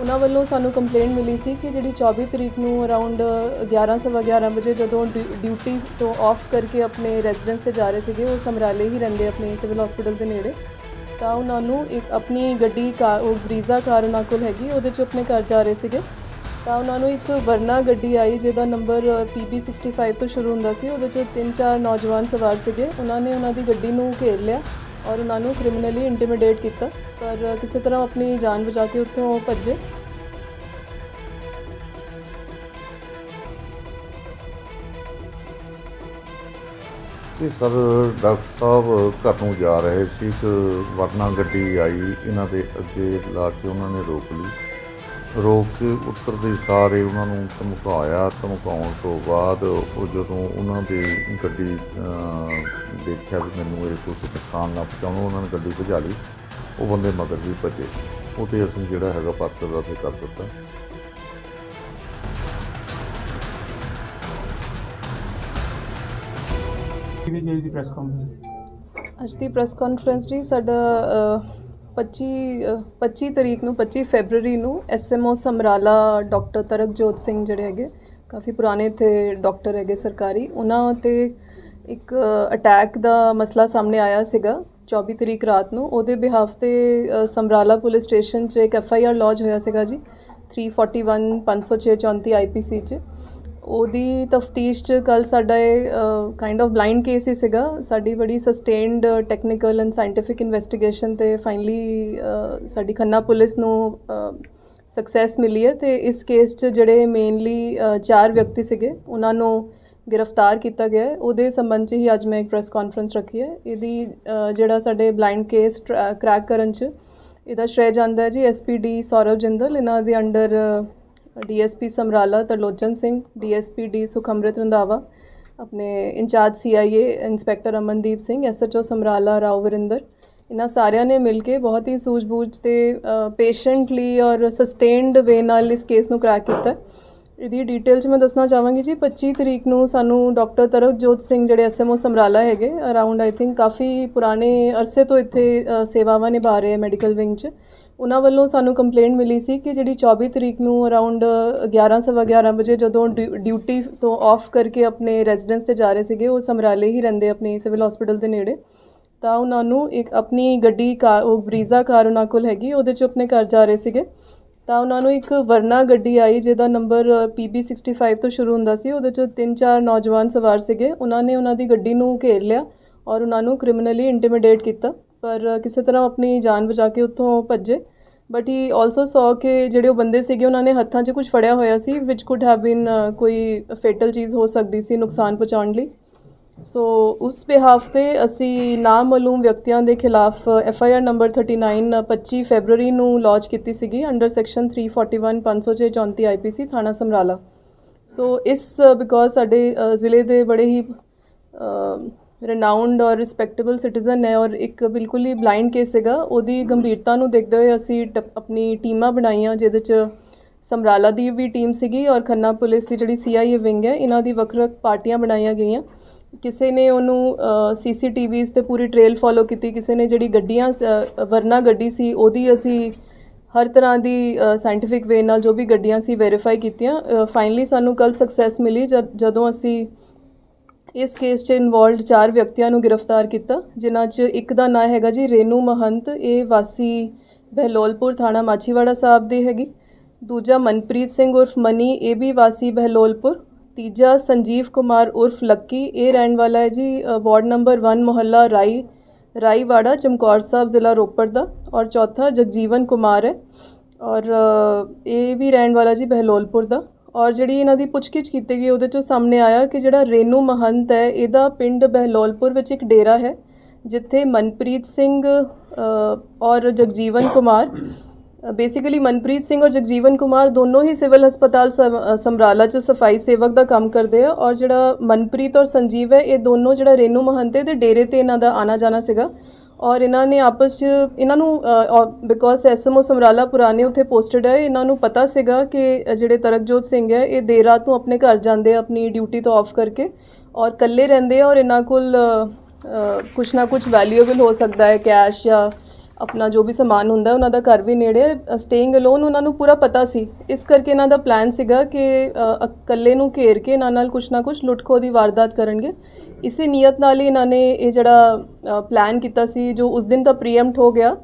ਉਹਨਾਂ ਵੱਲੋਂ ਸਾਨੂੰ ਕੰਪਲੇਂਟ ਮਿਲੀ ਸੀ ਕਿ ਜਿਹੜੀ 24 ਤਰੀਕ ਨੂੰ ਅਰਾਊਂਡ 11:11 ਵਜੇ ਜਦੋਂ ਡਿਊ- ਡਿਊਟੀ ਤੋਂ ਆਫ ਕਰਕੇ ਆਪਣੇ ਰੈਜ਼ੀਡੈਂਸ ਤੇ ਜਾ ਰਹੇ ਸੀਗੇ, ਉਹ ਸਮਰਾਲੇ ਹੀ ਰਹਿੰਦੇ ਆਪਣੇ ਸਿਵਲ ਹਸਪੀਟਲ ਦੇ ਨੇੜੇ। ਤਾਂ ਉਹਨਾਂ ਨੂੰ ਇੱਕ ਆਪਣੀ ਗੱਡੀ ਕਾ, ਉਹ ਬਰੀਜ਼ਾ ਕਾਰ ਉਹਨਾਂ ਕੋਲ ਹੈਗੀ, ਉਹਦੇ 'ਚ ਆਪਣੇ ਘਰ ਜਾ ਰਹੇ ਸੀਗੇ। ਤਾਂ ਉਹਨਾਂ ਨੂੰ ਇੱਕ ਵਰਨਾ ਗੱਡੀ ਆਈ, ਜਿਹਦਾ ਨੰਬਰ PB65 ਤੋਂ ਸ਼ੁਰੂ ਹੁੰਦਾ ਸੀ, ਉਹਦੇ 'ਚ ਤਿੰਨ ਚਾਰ ਨੌਜਵਾਨ ਸਵਾਰ ਸੀਗੇ। ਉਹਨਾਂ ਨੇ ਉਹਨਾਂ ਦੀ ਗੱਡੀ ਨੂੰ ਘੇਰ ਲਿਆ। ਔਰ ਉਹਨਾਂ ਨੂੰ ਕ੍ਰਿਮੀਨਲੀ ਇੰਟੀਮੀਡੇਟ ਕੀਤਾ। ਪਰ ਕਿਸੇ ਤਰ੍ਹਾਂ ਆਪਣੀ ਜਾਨ ਬਚਾ ਕੇ ਉੱਥੋਂ ਭੱਜੇ। ਇਹ ਸਰ, ਡਾਕਟਰ ਸਾਹਿਬ, ਘਰ ਨੂੰ ਜਾ ਰਹੇ ਸੀ ਇੱਕ ਵਰਨਾ ਗੱਡੀ ਆਈ। ਇਹਨਾਂ ਦੇ ਅੱਗੇ ਲਾ ਕੇ ਉਹਨਾਂ ਨੇ ਰੋਕ ਲਈ। ਰੋਕ ਕੇ ਉਤਰਦੇ ਸਾਰੇ ਉਹਨਾਂ ਨੂੰ ਧਮਕਾਇਆ ਧਮਕਾਉਣ ਤੋਂ ਬਾਅਦ ਉਹ ਜਦੋਂ ਉਹਨਾਂ ਦੀ ਗੱਡੀ ਦੇਖਿਆ ਵੀ ਮੈਨੂੰ ਇਹ ਕੁਛ ਨੁਕਸਾਨ ਨਾ ਪਹੁੰਚਾਉਣ ਉਹਨਾਂ ਨੇ ਗੱਡੀ ਭਜਾ ਲਈ। ਉਹ ਬੰਦੇ ਮਗਰ ਵੀ ਭੱਜੇ। ਉਹ ਤੇ ਅਸੀਂ ਜਿਹੜਾ ਹੈਗਾ ਪਰਚਾ ਦਾ ਤੇ ਕਰ ਦਿੱਤਾ। ਕਿਹਦੀ ਜਿਹੜੀ ਦੀ ਪ੍ਰੈਸ ਕਾਨਫਰੰਸ ਅੱਜ ਦੀ ਪ੍ਰੈਸ ਕਾਨਫਰੰਸ ਜੀ ਸਾਡਾ 25 ਅ, 25 ਤਰੀਕ ਨੂੰ 25 ਫੈਬਰੂਰੀ ਨੂੰ ਐਸਐਮਓ ਸਮਰਾਲਾ ਡਾਕਟਰ ਤਰਕਜੋਤ ਸਿੰਘ ਜਿਹੜੇ ਹੈਗੇ ਕਾਫੀ ਪੁਰਾਣੇ ਇੱਥੇ ਡਾਕਟਰ ਹੈਗੇ ਸਰਕਾਰੀ ਉਹਨਾਂ ਤੇ ਇੱਕ ਅਟੈਕ ਦਾ ਮਸਲਾ ਸਾਹਮਣੇ ਆਇਆ ਸੀਗਾ 24 ਤਰੀਕ ਰਾਤ ਨੂੰ। ਉਹਦੇ ਬਿਹਾਫ ਤੇ ਸਮਰਾਲਾ ਪੁਲਿਸ ਸਟੇਸ਼ਨ 'ਚ ਇੱਕ ਐਫਆਈਆਰ ਲੌਜ ਹੋਇਆ ਸੀਗਾ ਜੀ 341 506 34 ਆਈਪੀਸੀ 'ਚ। ਉਹਦੀ ਤਫਤੀਸ਼ ਚ ਕੱਲ ਸਾਡਾ ਇਹ ਕਾਈਂਡ ਆਫ ਬਲਾਈਂਡ ਕੇਸ ਹੀ ਸੀਗਾ। ਸਾਡੀ ਬੜੀ sustained technical and scientific investigation ਤੇ ਫਾਈਨਲੀ ਸਾਡੀ ਖੰਨਾ ਪੁਲਿਸ ਨੂੰ ਸਕਸੈਸ ਮਿਲੀ ਹੈ ਤੇ ਇਸ ਕੇਸ ਚ ਜਿਹੜੇ ਮੇਨਲੀ ਚਾਰ ਵਿਅਕਤੀ ਸੀਗੇ, ਉਹਨਾਂ ਨੂੰ ਗ੍ਰਿਫਤਾਰ ਕੀਤਾ ਗਿਆ ਉਹਦੇ ਸੰਬੰਧ ਚ ਹੀ ਅੱਜ ਮੈਂ ਇੱਕ ਪ੍ਰੈਸ ਕਾਨਫਰੰਸ ਰੱਖੀ ਹੈ। ਇਹਦੀ ਜਿਹੜਾ ਸਾਡੇ ਬਲਾਈਂਡ ਕੇਸ ਕ੍ਰੈਕ ਕਰਨ ਚ, ਇਹਦਾ ਸ਼੍ਰੇਅ ਜਾਂਦਾ ਹੈ ਜੀ ਐਸਪੀਡੀ ਸੌਰਵ ਜਿੰਦਲ ਇਹਨਾਂ ਦੇ under DSP Samrala Tarlochan Singh, DSP D Sukhmrit Randhawa, ਆਪਣੇ incharge CIA inspector Amandeep Singh, SHO Samrala Rao Varinder, ਇਹਨਾਂ ਸਾਰਿਆਂ ਨੇ ਮਿਲ ਕੇ ਬਹੁਤ ਹੀ ਸੂਝ-ਬੂਝ ਤੇ ਪੇਸ਼ੈਂਟਲੀ ਔਰ ਸਸਟੇਨਡ ਵੇ ਨਾਲ ਇਸ ਕੇਸ ਨੂੰ ਕ੍ਰੈਕ ਕੀਤਾ। ਇਹਦੀ ਡਿਟੇਲ ਚ ਮੈਂ ਦੱਸਣਾ ਚਾਹਾਂਗੀ ਜੀ 25 ਤਰੀਕ ਨੂੰ ਸਾਨੂੰ ਡਾਕਟਰ ਤਰਕਜੋਤ ਸਿੰਘ ਜਿਹੜੇ ਐਸਐਮਓ ਸਮਰਾਲਾ ਹੈਗੇ ਅਰਾਊਂਡ ਆਈ ਥਿੰਕ ਕਾਫੀ ਪੁਰਾਣੇ ਅਰਸੇ ਤੋਂ ਇੱਥੇ ਸੇਵਾਵਾਂ ਨਿਭਾ ਰਹੇ ਮੈਡੀਕਲ ਵਿੰਗ 'ਚ। ਉਹਨਾਂ ਵੱਲੋਂ ਸਾਨੂੰ ਕੰਪਲੇਂਟ ਮਿਲੀ ਸੀ ਕਿ ਜਿਹੜੀ 24 ਤਰੀਕ ਨੂੰ ਅਰਾਊਂਡ 11:11 ਵਜੇ ਜਦੋਂ ਡਿਊ- ਡਿਊਟੀ ਤੋਂ ਆਫ ਕਰਕੇ ਆਪਣੇ ਰੈਜ਼ੀਡੈਂਸ ਤੇ ਜਾ ਰਹੇ ਸੀਗੇ, ਉਹ ਸਮਰਾਲੇ ਹੀ ਰਹਿੰਦੇ ਆਪਣੇ ਸਿਵਲ ਹਸਪੀਟਲ ਦੇ ਨੇੜੇ, ਤਾਂ ਉਹਨਾਂ ਨੂੰ ਇੱਕ ਆਪਣੀ ਗੱਡੀ ਕਾਰ, ਉਹ ਬਰੀਜ਼ਾ ਕਾਰ ਉਹਨਾਂ ਕੋਲ ਹੈਗੀ, ਉਹਦੇ 'ਚ ਆਪਣੇ ਘਰ ਜਾ ਰਹੇ ਸੀਗੇ, ਤਾਂ ਉਹਨਾਂ ਨੂੰ ਇੱਕ ਵਰਨਾ ਗੱਡੀ ਆਈ, ਜਿਹਦਾ ਨੰਬਰ PB65 ਤੋਂ ਸ਼ੁਰੂ ਹੁੰਦਾ ਸੀ, ਉਹਦੇ 'ਚ ਤਿੰਨ ਚਾਰ ਨੌਜਵਾਨ ਸਵਾਰ ਸੀਗੇ, ਉਹਨਾਂ ਨੇ ਉਹਨਾਂ ਦੀ ਗੱਡੀ ਨੂੰ ਘੇਰ ਲਿਆ ਔਰ ਉਹਨਾਂ ਨੂੰ ਕ੍ਰਿਮੀਨਲੀ ਇੰਟੀਮੀਡੇਟ ਕੀਤਾ, ਪਰ ਕਿਸੇ ਤਰ੍ਹਾਂ ਆਪਣੀ ਜਾਨ ਬਚਾ ਕੇ ਉੱਥੋਂ ਭੱਜੇ। ਬਟ ਹੀ ਆਲਸੋ ਸੌ ਕਿ ਜਿਹੜੇ ਉਹ ਬੰਦੇ ਸੀਗੇ ਉਹਨਾਂ ਨੇ ਹੱਥਾਂ 'ਚ ਕੁਝ ਫੜਿਆ ਹੋਇਆ ਸੀ ਵਿਚ ਕੁਡ ਹੈਵ ਬੀਨ ਕੋਈ ਫੇਟਲ ਚੀਜ਼ ਹੋ ਸਕਦੀ ਸੀ ਨੁਕਸਾਨ ਪਹੁੰਚਾਉਣ ਲਈ ਸੋ ਉਸ ਬਿਹਾਫ ਤੇ ਅਸੀਂ ਨਾਮਾਲੂਮ ਵਿਅਕਤੀਆਂ ਦੇ ਖਿਲਾਫ F I R number 39 25 February ਨੂੰ ਲਾਂਚ ਕੀਤੀ ਸੀਗੀ ਅੰਡਰ ਸੈਕਸ਼ਨ 341 506 34 ਆਈਪੀਸੀ ਥਾਣਾ ਸਮਰਾਲਾ ਸੋ ਇਸ ਬਿਕੋਜ਼ ਸਾਡੇ ਜ਼ਿਲ੍ਹੇ ਦੇ ਬੜੇ ਹੀ ਰਿਨਾਊਂਡ ਔਰ ਰਿਸਪੈਕਟੇਬਲ ਸਿਟੀਜ਼ਨ ਹੈ ਔਰ ਇੱਕ ਬਿਲਕੁਲ ਹੀ ਬਲਾਈਂਡ ਕੇਸ ਸੀਗਾ ਉਹਦੀ ਗੰਭੀਰਤਾ ਨੂੰ ਦੇਖਦੇ ਹੋਏ ਅਸੀਂ ਟ- ਆਪਣੀ ਟੀਮਾਂ ਬਣਾਈਆਂ, ਜਿਹਦੇ 'ਚ ਸਮਰਾਲਾ ਦੀ ਵੀ ਟੀਮ ਸੀਗੀ ਔਰ ਖੰਨਾ ਪੁਲਿਸ ਦੀ ਜਿਹੜੀ ਸੀਆਈਏ ਵਿੰਗ ਹੈ, ਇਹਨਾਂ ਦੀ ਵੱਖ-ਵੱਖ ਪਾਰਟੀਆਂ ਬਣਾਈਆਂ ਗਈਆਂ। ਕਿਸੇ ਨੇ ਉਹਨੂੰ ਸੀਸੀਟੀਵੀਜ਼ ਤੇ ਪੂਰੀ ਟ੍ਰੇਲ ਫੋਲੋ ਕੀਤੀ, ਕਿਸੇ ਨੇ ਜਿਹੜੀ ਗੱਡੀਆਂ ਸ- ਵਰਨਾ ਗੱਡੀ ਸੀ, ਉਹਦੀ ਅਸੀਂ ਹਰ ਤਰ੍ਹਾਂ ਦੀ ਸਾਇੰਟੀਫਿਕ ਵੇ ਨਾਲ ਜੋ ਵੀ ਗੱਡੀਆਂ ਸੀ ਵੈਰੀਫਾਈ ਕੀਤੀਆਂ। ਫਾਈਨਲੀ ਸਾਨੂੰ ਕੱਲ ਸਕਸੈਸ ਮਿਲੀ, ਜਦ- ਜਦੋਂ ਅਸੀਂ ਇਸ ਕੇਸ 'ਚ ਇਨਵੋਲਡ ਚਾਰ ਵਿਅਕਤੀਆਂ ਨੂੰ ਗ੍ਰਿਫਤਾਰ ਕੀਤਾ, ਜਿਨ੍ਹਾਂ 'ਚ ਇੱਕ ਦਾ ਨਾਂ ਹੈਗਾ ਜੀ ਰੇਨੂ ਮਹੰਤ, ਇਹ ਵਾਸੀ ਬਹਿਲੋਲਪੁਰ ਥਾਣਾ ਮਾਛੀਵਾੜਾ ਸਾਹਿਬ ਦੀ ਹੈਗੀ। ਦੂਜਾ ਮਨਪ੍ਰੀਤ ਸਿੰਘ ਉਰਫ ਮਨੀ, ਇਹ ਵੀ ਵਾਸੀ ਬਹਿਲੋਲਪੁਰ। ਤੀਜਾ ਸੰਜੀਵ ਕੁਮਾਰ ਉਰਫ ਲੱਕੀ, ਇਹ ਰਹਿਣ ਵਾਲਾ ਹੈ ਜੀ ਵਾਰਡ ਨੰਬਰ 1 ਮੁਹੱਲਾ ਰਾਈ, ਰਾਈਵਾੜਾ, ਚਮਕੌਰ ਸਾਹਿਬ, ਜ਼ਿਲ੍ਹਾ ਰੋਪੜ ਦਾ। ਔਰ ਚੌਥਾ ਜਗਜੀਵਨ ਕੁਮਾਰ ਹੈ। ਔਰ ਇਹ ਵੀ ਰਹਿਣ ਵਾਲਾ ਜੀ ਬਹਿਲੋਲਪੁਰ ਦਾ। ਔਰ ਜਿਹੜੀ ਇਹਨਾਂ ਦੀ ਪੁੱਛਗਿੱਛ ਕੀਤੀ ਗਈ, ਉਹਦੇ ਚੋਂ ਸਾਹਮਣੇ ਆਇਆ ਕਿ ਜਿਹੜਾ ਰੇਨੂ ਮਹੰਤ ਹੈ, ਇਹਦਾ ਪਿੰਡ ਬਹਿਲੋਲਪੁਰ ਵਿੱਚ ਇੱਕ ਡੇਰਾ ਹੈ, ਜਿੱਥੇ ਮਨਪ੍ਰੀਤ ਸਿੰਘ ਔਰ ਜਗਜੀਵਨ ਕੁਮਾਰ ਬੇਸਿਕਲੀ ਮਨਪ੍ਰੀਤ ਸਿੰਘ ਔਰ ਜਗਜੀਵਨ ਕੁਮਾਰ ਦੋਨੋਂ ਹੀ ਸਿਵਲ ਹਸਪਤਾਲ ਸਮ- ਸਮਰਾਲਾ 'ਚ ਸਫ਼ਾਈ ਸੇਵਕ ਦਾ ਕੰਮ ਕਰਦੇ ਆ, ਔਰ ਜਿਹੜਾ ਮਨਪ੍ਰੀਤ ਔਰ ਸੰਜੀਵ ਹੈ, ਇਹ ਦੋਨੋਂ ਜਿਹੜਾ ਰੇਨੂ ਮਹੰਤ ਦੇ ਡੇਰੇ ਤੇ ਇਹਨਾਂ ਦਾ ਆਣਾ ਜਾਣਾ ਸੀਗਾ। ਔਰ ਇਹਨਾਂ ਨੇ ਆਪਸ 'ਚ, ਇਹਨਾਂ ਨੂੰ ਬਿਕੋਜ਼ ਐਸਐਮਓ ਸਮਰਾਲਾ ਪੁਰਾਣੇ ਉੱਥੇ ਪੋਸਟਡ ਹੈ, ਇਹਨਾਂ ਨੂੰ ਪਤਾ ਸੀਗਾ ਕਿ ਜਿਹੜੇ ਤਰਕਜੋਤ ਸਿੰਘ ਹੈ, ਇਹ ਦੇਰ ਰਾਤ ਨੂੰ ਆਪਣੇ ਘਰ ਜਾਂਦੇ ਆਪਣੀ ਡਿਊਟੀ ਤੋਂ ਆਫ ਕਰਕੇ ਔਰ ਇਕੱਲੇ ਰਹਿੰਦੇ ਔਰ ਇਹਨਾਂ ਕੋਲ ਕੁਛ ਨਾ ਕੁਛ ਵੈਲਿਊਏਬਲ ਹੋ ਸਕਦਾ ਹੈ ਕੈਸ਼ ਜਾਂ ਆਪਣਾ ਜੋ ਵੀ ਸਮਾਨ ਹੁੰਦਾ ਉਹਨਾਂ ਦਾ ਘਰ ਵੀ ਨੇੜੇ ਸਟੇਇੰਗ ਅਲੋਨ ਉਹਨਾਂ ਨੂੰ ਪੂਰਾ ਪਤਾ ਸੀ। ਇਸ ਕਰਕੇ ਇਹਨਾਂ ਦਾ ਪਲਾਨ ਸੀਗਾ ਕਿ ਅ, ਇਕੱਲੇ ਨੂੰ ਘੇਰ ਕੇ ਇਹਨਾਂ ਨਾਲ ਕੁਛ ਨਾ ਕੁਛ ਲੁੱਟਖੋ ਦੀ ਵਾਰਦਾਤ ਕਰਨਗੇ। ਇਸੇ ਨੀਅਤ ਨਾਲ ਹੀ ਇਹਨਾਂ ਨੇ ਇਹ ਜਿਹੜਾ ਪਲਾਨ ਕੀਤਾ ਸੀ ਜੋ ਉਸ ਦਿਨ ਤਾਂ ਪ੍ਰੀਐਮਟ ਹੋ ਗਿਆ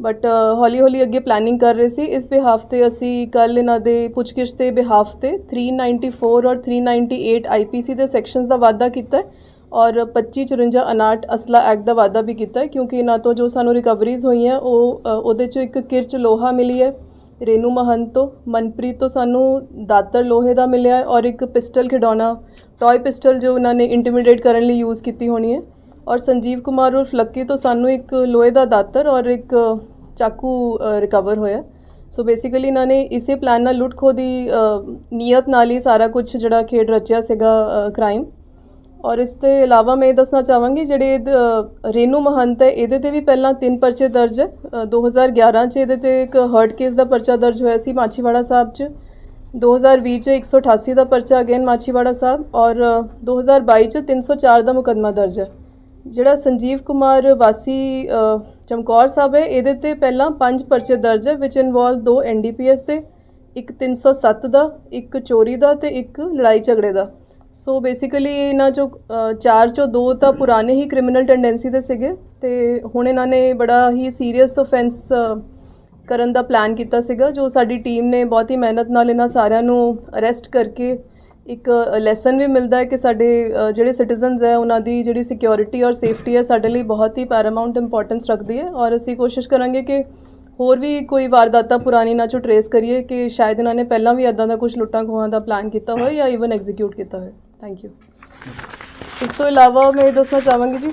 ਬਟ ਹੌਲੀ ਹੌਲੀ ਅੱਗੇ ਪਲੈਨਿੰਗ ਕਰ ਰਹੇ ਸੀ। ਇਸ ਬਿਹਾਫ ਤੇ ਅਸੀਂ ਕੱਲ ਇਹਨਾਂ ਦੇ ਪੁੱਛਗਿੱਛ ਦੇ ਬਿਹਾਫ ਤੇ 394 ਔਰ 398 ਆਈਪੀਸੀ ਦੇ ਸੈਕਸ਼ਨਸ ਦਾ ਵਾਅਦਾ ਕੀਤਾ ਹੈ। ਔਰ 2554 ਅਨਾਟ ਅਸਲਾ ਐਕਟ ਦਾ ਵਾਅਦਾ ਵੀ ਕੀਤਾ ਹੈ ਕਿਉਂਕਿ ਇਹਨਾਂ ਤੋਂ ਜੋ ਸਾਨੂੰ ਰਿਕਵਰੀਜ਼ ਹੋਈਆਂ ਉਹ ਅ, ਉਹਦੇ ਚੋਂ ਇੱਕ ਕਿਰਚ ਲੋਹਾ ਮਿਲੀ ਹੈ ਰੇਨੂ ਮਹੰਤ ਤੋਂ ਮਨਪ੍ਰੀਤ ਤੋਂ ਸਾਨੂੰ ਦਾਤਰ ਲੋਹੇ ਦਾ ਮਿਲਿਆ ਹੈ ਔਰ ਇੱਕ ਪਿਸਟਲ ਖਿਡੌਣਾ ਟੌਏ ਪਿਸਟਲ ਜੋ ਉਹਨਾਂ ਨੇ ਇੰਟੀਮੀਡੇਟ ਕਰਨ ਲਈ ਯੂਜ਼ ਕੀਤੀ ਹੋਣੀ ਹੈ ਔਰ ਸੰਜੀਵ ਕੁਮਾਰ ਉਰਫ ਲੱਕੀ ਤੋਂ ਸਾਨੂੰ ਇੱਕ ਲੋਹੇ ਦਾ ਦਾਤਰ ਔਰ ਇੱਕ ਚਾਕੂ ਰਿਕਵਰ ਹੋਇਆ ਸੋ ਬੇਸਿਕਲੀ ਇਹਨਾਂ ਨੇ ਇਸੇ ਪਲਾਨ ਨਾਲ ਲੁੱਟ ਖੋਹ ਦੀ ਅ, ਨੀਅਤ ਨਾਲ ਹੀ ਸਾਰਾ ਕੁਝ ਜਿਹੜਾ ਖੇਡ ਰਚਿਆ ਸੀਗਾ ਕ੍ਰਾਈਮ ਔਰ ਇਸ ਤੋਂ ਇਲਾਵਾ ਮੈਂ ਇਹ ਦੱਸਣਾ ਚਾਹਾਂਗੀ ਜਿਹੜੇ ਰੇਨੂ ਮਹੰਤ ਹੈ ਇਹਦੇ ਤੇ ਵੀ ਪਹਿਲਾਂ ਤਿੰਨ ਪਰਚੇ ਦਰਜ ਹੈ। ਅ, 2011 ਚ ਇਹਦੇ ਤੇ ਇੱਕ ਹਰਟ ਕੇਸ ਦਾ ਪਰਚਾ ਦਰਜ ਹੋਇਆ ਸੀ ਮਾਛੀਵਾੜਾ ਸਾਹਿਬ ਚ। 2020 ਚ 188 ਦਾ ਪਰਚਾ ਅਗੇਨ ਮਾਛੀਵਾੜਾ ਸਾਹਿਬ ਔਰ ਅ, 2022 ਚ 304 ਦਾ ਮੁਕੱਦਮਾ ਦਰਜ ਹੈ। ਜਿਹੜਾ ਸੰਜੀਵ ਕੁਮਾਰ ਵਾਸੀ ਚਮਕੌਰ ਸਾਹਿਬ ਹੈ ਇਹਦੇ ਤੇ ਪਹਿਲਾਂ ਪੰਜ ਪਰਚੇ ਦਰਜ ਹੈ ਵਿਚ ਇਨਵੋਲਵ ਦੋ ਐਨਡੀਪੀਐਸ ਦੇ ਇੱਕ 307 ਦਾ ਇੱਕ ਚੋਰੀ ਦਾ ਤੇ ਇੱਕ ਲੜਾਈ ਝਗੜੇ ਦਾ। ਸੋ ਬੇਸਿਕਲੀ ਇਹਨਾਂ ਚੋਂ ਅ, ਚਾਰ ਚੋਂ ਦੋ ਤਾਂ ਪੁਰਾਣੇ ਹੀ ਕ੍ਰਿਮੀਨਲ ਟੈਂਡੈਂਸੀ ਦੇ ਸੀਗੇ ਤੇ ਹੁਣ ਇਹਨਾਂ ਨੇ ਬੜਾ ਹੀ ਸੀਰੀਅਸ ਆਫੈਂਸ ਕਰਨ ਦਾ ਪਲਾਨ ਕੀਤਾ ਸੀਗਾ ਜੋ ਸਾਡੀ ਟੀਮ ਨੇ ਬਹੁਤ ਹੀ ਮਿਹਨਤ ਨਾਲ ਇਹਨਾਂ ਸਾਰਿਆਂ ਨੂੰ ਅਰੈਸਟ ਕਰਕੇ ਇੱਕ ਲੈਸਨ ਵੀ ਮਿਲਦਾ ਹੈ ਕਿ ਸਾਡੇ ਅ, ਜਿਹੜੇ ਸਿਟੀਜ਼ਨਸ ਹੈ ਉਹਨਾਂ ਦੀ ਜਿਹੜੀ ਸਿਕਿਉਰਿਟੀ ਔਰ ਸੇਫਟੀ ਹੈ ਸਾਡੇ ਲਈ ਬਹੁਤ ਹੀ ਪੈਰਾਮਾਉਂਟ ਇੰਪੋਰਟੈਂਸ ਰੱਖਦੀ ਹੈ ਔਰ ਅਸੀਂ ਕੋਸ਼ਿਸ਼ ਕਰਾਂਗੇ ਕਿ ਹੋਰ ਵੀ ਕੋਈ ਵਾਰਦਾਤਾਂ ਪੁਰਾਣੀ ਨਾ ਚੋਂ ਟਰੇਸ ਕਰੀਏ ਕਿ ਸ਼ਾਇਦ ਇਹਨਾਂ ਨੇ ਪਹਿਲਾਂ ਵੀ ਇਦਾਂ ਦਾ ਕੁਝ ਲੁੱਟਾਂ ਖੋਹਾਂ ਦਾ ਪਲਾਨ ਕੀਤਾ ਹੋਵੇ ਜਾਂ ਈਵਨ ਐਗਜ਼ੀਕਿਊਟ ਕੀਤਾ ਹੋਵੇ ਥੈਂਕ ਯੂ ਇਸ ਤੋਂ ਇਲਾਵਾ ਮੈਂ ਇਹ ਦੱਸਣਾ ਚਾਹਾਂਗੀ ਜੀ